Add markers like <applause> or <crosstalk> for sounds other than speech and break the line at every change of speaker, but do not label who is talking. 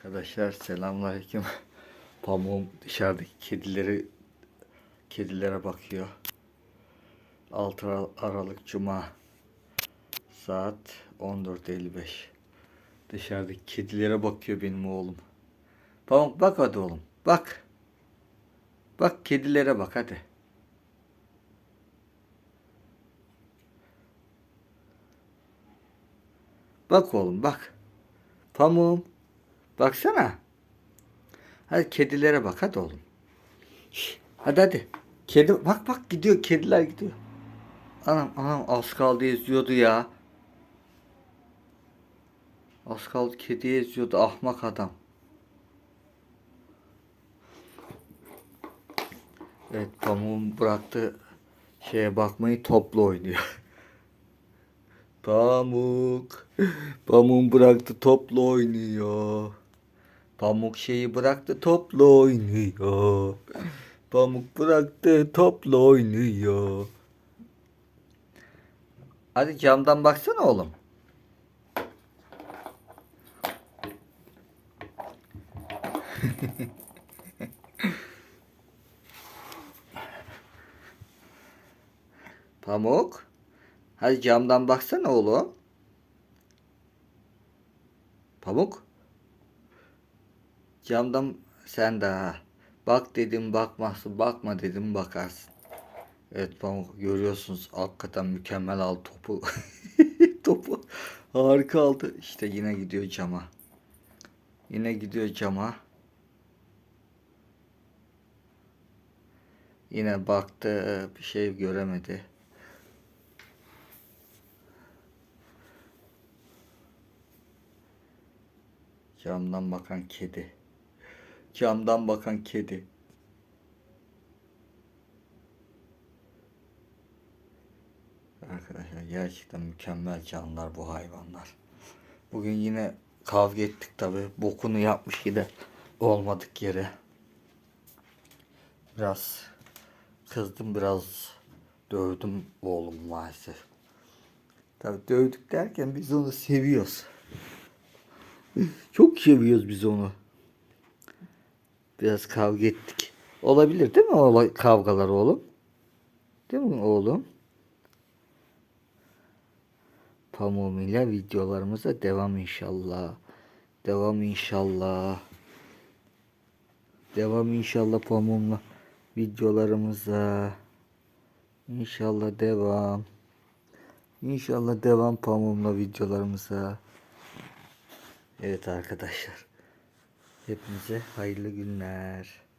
Arkadaşlar selamünaleyküm. <laughs> Pamuğum dışarıdaki kedileri kedilere bakıyor. 6 Ar- Aralık Cuma saat 14.55. Dışarıdaki kedilere bakıyor benim oğlum. Pamuk bak hadi oğlum. Bak. Bak kedilere bak hadi. Bak oğlum bak. Pamuğum. Baksana. Hadi kedilere bak hadi oğlum. Hadi hadi. Kedi bak bak gidiyor kediler gidiyor. Anam anam az kaldı eziyordu ya. Az kaldı kedi eziyordu ahmak adam. Evet pamuğum bıraktı şeye bakmayı topla oynuyor. <laughs> Pamuk. Pamuk bıraktı topla oynuyor. Pamuk şeyi bıraktı topla oynuyor. Pamuk bıraktı topla oynuyor. Hadi camdan baksana oğlum. <laughs> Pamuk. Hadi camdan baksana oğlum. Pamuk. Camdan sen daha. Bak dedim bakmazsın. Bakma dedim bakarsın. Evet Pamuk görüyorsunuz hakikaten mükemmel aldı topu. <laughs> topu harika aldı. İşte yine gidiyor cama. Yine gidiyor cama. Yine baktı bir şey göremedi. Camdan bakan kedi. Camdan bakan kedi. Arkadaşlar gerçekten mükemmel canlılar bu hayvanlar. Bugün yine kavga ettik tabi. Bokunu yapmış yine olmadık yere. Biraz kızdım biraz dövdüm oğlum maalesef. Tabi dövdük derken biz onu seviyoruz. Çok seviyoruz biz onu. Biraz kavga ettik. Olabilir değil mi o kavgalar oğlum? Değil mi oğlum? Pamuğumuyla videolarımıza devam inşallah. Devam inşallah. Devam inşallah pamuğumla videolarımıza. İnşallah devam. İnşallah devam pamuğumla videolarımıza. Evet arkadaşlar. Hepinize hayırlı günler.